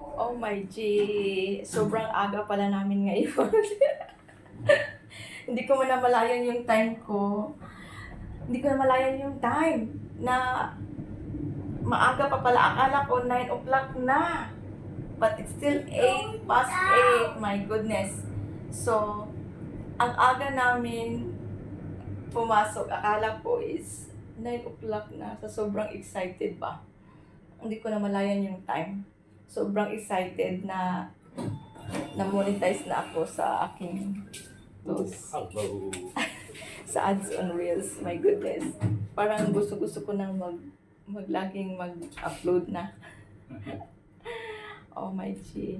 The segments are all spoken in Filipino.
Oh my G, sobrang aga pala namin ngayon. Hindi ko man namalayan yung time ko. Hindi ko namalayan yung time na maaga pa pala. Akala ko 9 o'clock na. But it's still 8 past 8. My goodness. So, ang aga namin pumasok, akala ko is 9 o'clock na. So, sobrang excited ba? Hindi ko namalayan yung time. Sobrang excited na na-monetize na ako sa aking posts Hello. sa ads on Reels. My goodness. Parang gusto-gusto ko nang mag maglaging mag-upload na. oh my G.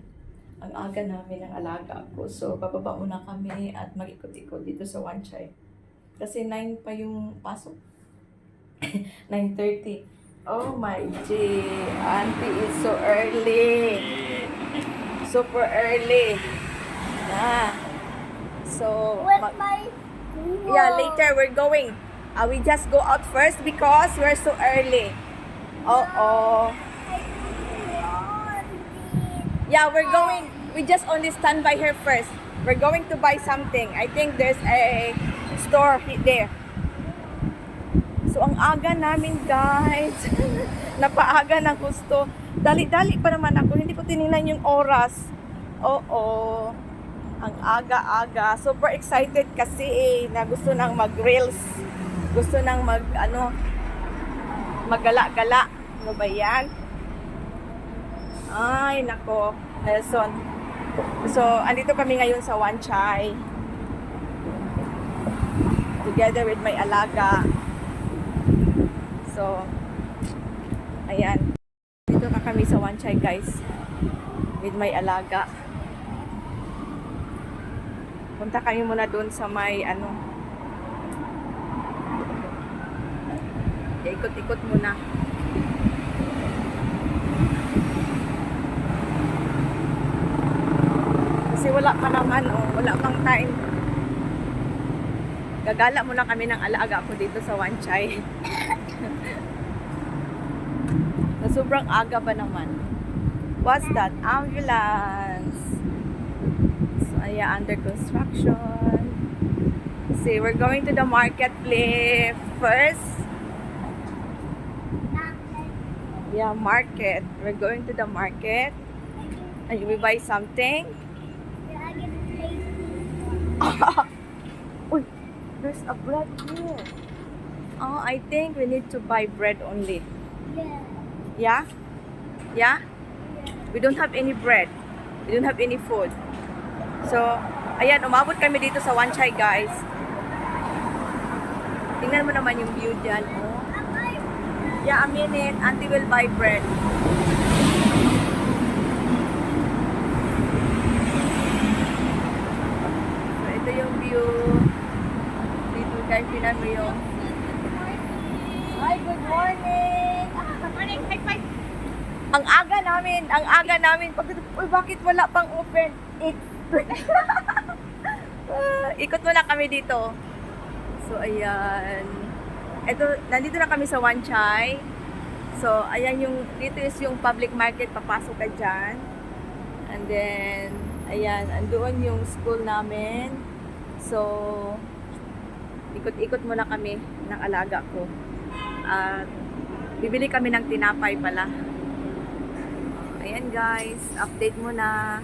Ang aga namin ng alaga ko. So, bababa muna kami at mag-ikot-ikot dito sa Wanchay. Kasi 9 pa yung pasok. 9.30. Oh my G. Auntie is so early. Super early. Na. So, With my Yeah, later we're going. Uh, we just go out first because we're so early. Oh, oh. Yeah, we're going. We just only stand by here first. We're going to buy something. I think there's a store he- there. So, ang aga namin, guys. Napaaga ng gusto. Dali-dali pa naman ako. Hindi ko tinignan yung oras. Oo. Ang aga-aga. Super excited kasi eh, na gusto nang mag-reels. Gusto nang mag, ano, magala-gala. Ano ba yan? Ay, nako. Nelson. So, andito kami ngayon sa Wanchay. Together with my alaga. So, ayan. Dito na kami sa Wanchay, guys. With my alaga. Punta kami muna doon sa may ano. Ikot-ikot muna. Kasi wala pa naman, oh, wala pang time. Gagala muna kami ng alaga ko dito sa Wanchay. na sobrang aga pa naman. What's that? Ambulance. So, ayan, under construction. See, we're going to the marketplace first. Yeah, market. We're going to the market. And we buy something. Uy, there's a bread here. Oh, I think we need to buy bread only. Yeah? Yeah? We don't have any bread. We don't have any food. So, ayan, umabot kami dito sa Wanchay, guys. Tingnan mo naman yung view dyan. Oh. Yeah, a minute. Auntie will buy bread. So, ito yung view. Dito guys, tinan mo yung... Hi, good morning! Good morning, high five! Ang aga namin, ang aga namin. Pag, uy, bakit wala pang open? It, Ah, ikot muna kami dito. So, ayan. Ito, nandito na kami sa Wanchay. So, ayan yung, dito is yung public market, papasok ka dyan. And then, ayan, andoon yung school namin. So, ikot-ikot muna kami ng alaga ko. At, bibili kami ng tinapay pala. Ayan guys, update muna.